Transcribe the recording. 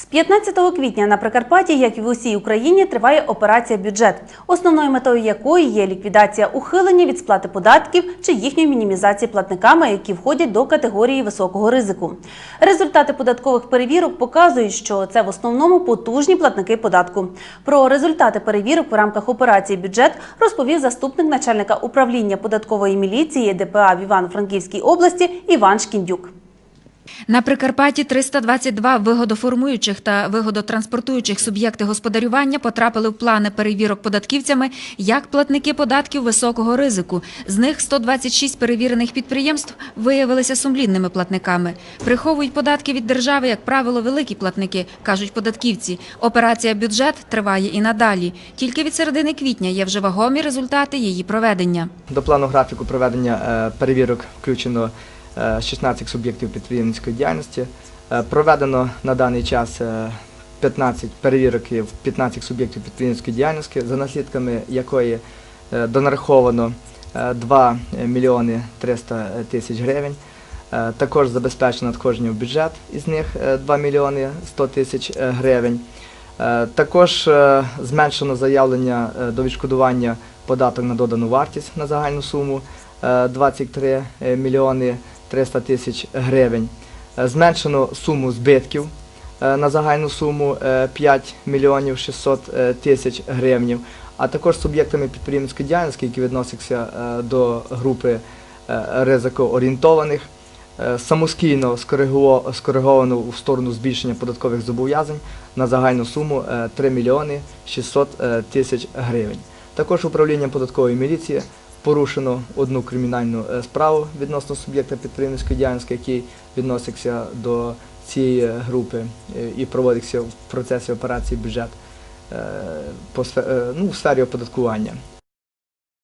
З 15 квітня на Прикарпатті, як і в усій Україні, триває операція бюджет, основною метою якої є ліквідація ухилення від сплати податків чи їхньої мінімізації платниками, які входять до категорії високого ризику. Результати податкових перевірок показують, що це в основному потужні платники податку. Про результати перевірок в рамках операції бюджет розповів заступник начальника управління податкової міліції ДПА в Івано-Франківській області Іван Шкіндюк. На Прикарпатті 322 вигодоформуючих та вигодотранспортуючих суб'єкти господарювання потрапили в плани перевірок податківцями як платники податків високого ризику. З них 126 перевірених підприємств виявилися сумлінними платниками. Приховують податки від держави, як правило, великі платники, кажуть податківці. Операція бюджет триває і надалі. Тільки від середини квітня є вже вагомі результати її проведення. До плану графіку проведення е, перевірок включено 16 суб'єктів підприємницької діяльності. Е, Проведено на даний час е, 15 перевірок в 15 суб'єктів підприємницької діяльності, за наслідками якої е, донараховано е, 2 мільйони 300 тисяч гривень. Е, Також забезпечено надходження в бюджет, із них е, 2 мільйони 100 тисяч е, гривень. Е, Також е, зменшено заявлення е, до відшкодування податок на додану вартість на загальну суму е, 23 мільйони 300 тисяч гривень. Е, Зменшено суму збитків е, на загальну суму е, 5 мільйонів 600 е, тисяч гривень, а також суб'єктами підприємницької діяльності, які відносяться е, до групи е, ризикоорієнтованих, е, самостійно скориговано в сторону збільшення податкових зобов'язань на загальну суму е, 3 мільйони 600 е, тисяч гривень. Також управлінням податкової міліції порушено одну кримінальну е, справу відносно суб'єкта підприємницької діяльності, який відносився до цієї групи е, і проводився в процесі операції бюджет е, по е, ну, в сфері оподаткування.